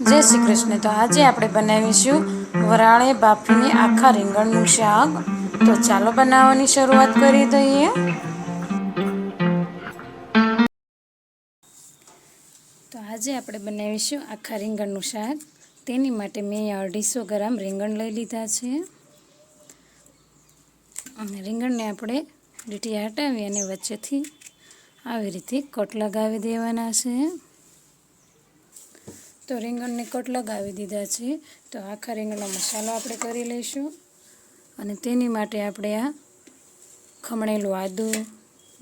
જય શ્રી કૃષ્ણ. તો આજે આપણે બનાવીશું વરાળે બાફીને આખા રીંગણનું શાક. તો ચાલો બનાવવાની શરૂઆત કરી દઈએ તો આજે આપણે બનાવીશું આખા રીંગણનું શાક. તેની માટે મેં અઢીસો ગ્રામ રીંગણ લઈ લીધા છે. અને રીંગણને આપણે લીટી હટાવી અને વચ્ચેથી આવી રીતે કટ લગાવી દેવાના છે. તો રીંગણને કટ લગાવી દીધા છે. તો આખા રીંગણનો મસાલો આપણે કરી લઈશું. અને તેની માટે આપણે આ ખમણેલું આદું,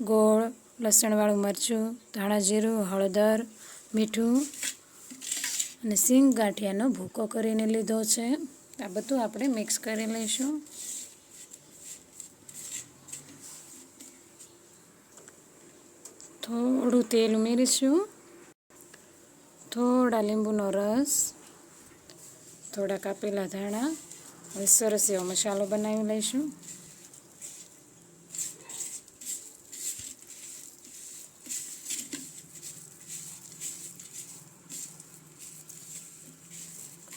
ગોળ, લસણવાળું મરચું, ધાણા જીરું, હળદર, મીઠું અને સિંગ ગાંઠિયાનો ભૂકો કરીને લીધો છે. આ બધું આપણે મિક્સ કરી લઈશું. થોડું તેલ ઉમેરીશું. થોડા લીંબુનો રસ, થોડા કાપેલા ધાણા હવે સરસ એવો મસાલો બનાવી લઈશું.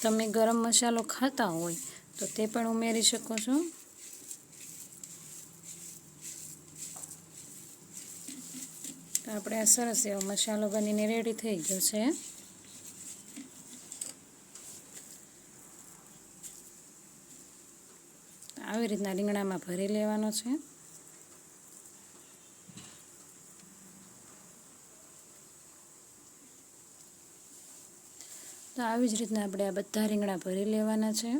તમે ગરમ મસાલો ખાતા હોય તો તે પણ ઉમેરી શકો છો. આપણે આ સરસ એવો મસાલો બનીને રેડી થઈ ગયો છે. આવી રીતના રીંગણામાં ભરી લેવાનો છે. તો આવી જ રીતના આપણે આ બધા રીંગણા ભરી લેવાના છે.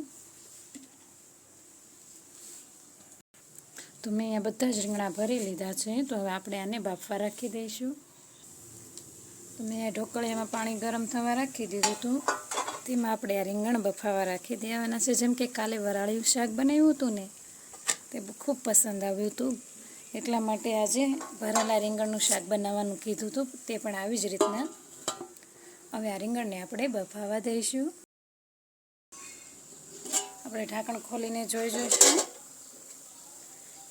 તો મેં અહીંયા બધા જ રીંગણા ભરી લીધા છે. તો હવે આપણે આને બાફવા રાખી દઈશું. તો મેં આ ઢોકળિયામાં પાણી ગરમ થવા રાખી દીધું હતું. તેમાં આપણે આ રીંગણ બફાવા રાખી દેવાના છે. જેમ કે કાલે વરાળિયું શાક બનાવ્યું હતું ને, તે ખૂબ પસંદ આવ્યું હતું. એટલા માટે આજે ભરેલા રીંગણનું શાક બનાવવાનું કીધું હતું. તે પણ આવી જ રીતના હવે આ રીંગણને આપણે બફાવા દઈશું. આપણે ઢાંકણ ખોલીને જોઈ જોઈશું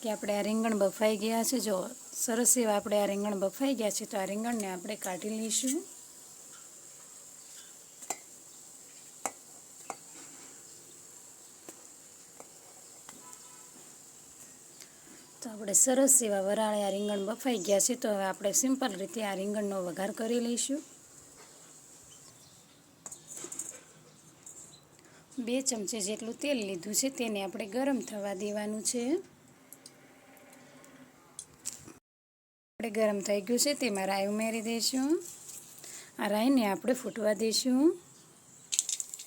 કે આપણે આ રીંગણ બફાઈ ગયા છે. જો સરસ એવા આપણે આ રીંગણ બફાઈ ગયા છે, તો આ રીંગણને આપણે કાઢી લઈશું. આપણે સરસ એવા વરાળે આ રીંગણ બફાઈ ગયા છે, તો હવે આપણે સિમ્પલ રીતે આ રીંગણનો વઘાર કરી લઈશું. બે ચમચી જેટલું તેલ લીધું છે, તેને આપણે ગરમ થવા દેવાનું છે. આપણે ગરમ થઈ ગયું છે, તેમાં રાઈ ઉમેરી દઈશું. આ રાઈને આપણે ફૂટવા દઈશું.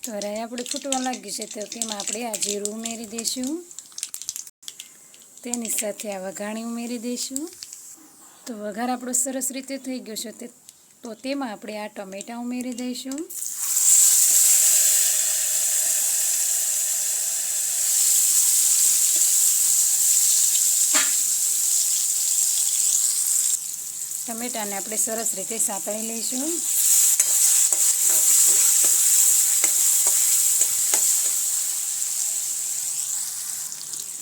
તો રાઈ આપણે ફૂટવા લાગી છે, તો તેમાં આપણે આ જીરું ઉમેરી દઈશું. તેની સાથે આ વઘાણી ઉમેરી દઈશું. તો વઘાર આપણો સરસ રીતે થઈ ગયો છે. તે તો તેમાં આપણે આ ટમેટાં ઉમેરી દઈશું. ટમેટાને આપણે સરસ રીતે સાંતળી લઈશું.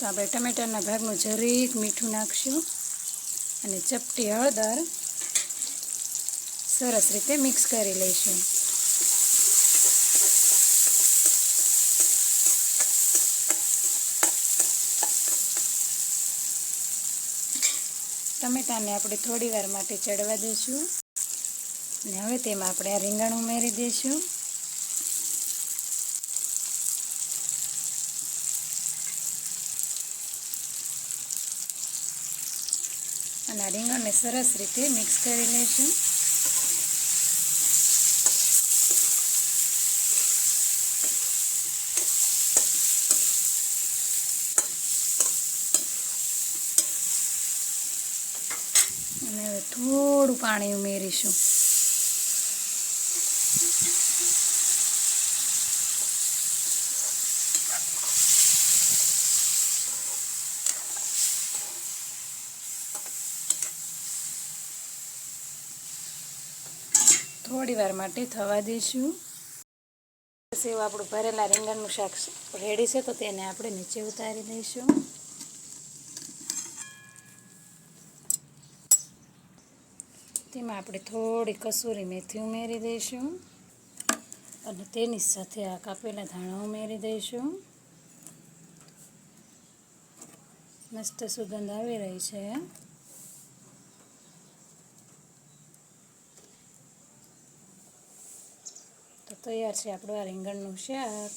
તો આપણે ટમેટાના ભાગનું જરીક મીઠું નાખશું અને ચપટી હળદર સરસ રીતે મિક્સ કરી લઈશું. ટમેટાને આપણે થોડી વાર માટે ચડવા દઈશું અને હવે તેમાં આપણે આ રીંગણ ઉમેરી દઈશું. અને આ રીંગણને સરસ રીતે મિક્સ કરી લઈશું અને હવે થોડું પાણી ઉમેરીશું. થોડી વાર માટે થવા દઈશું. સેવ આપણું ભરેલા રીંગણનું શાક રેડી છે, તો તેને આપણે નીચે ઉતારી દઈશું. તેમાં આપણે થોડી કસૂરી મેથી ઉમેરી દઈશું અને તેની સાથે આ કાપેલા ધાણા ઉમેરી દઈશું. મસ્ત સુગંધ આવી રહી છે. તૈયાર છે આપણું આ રીંગણનું શાક.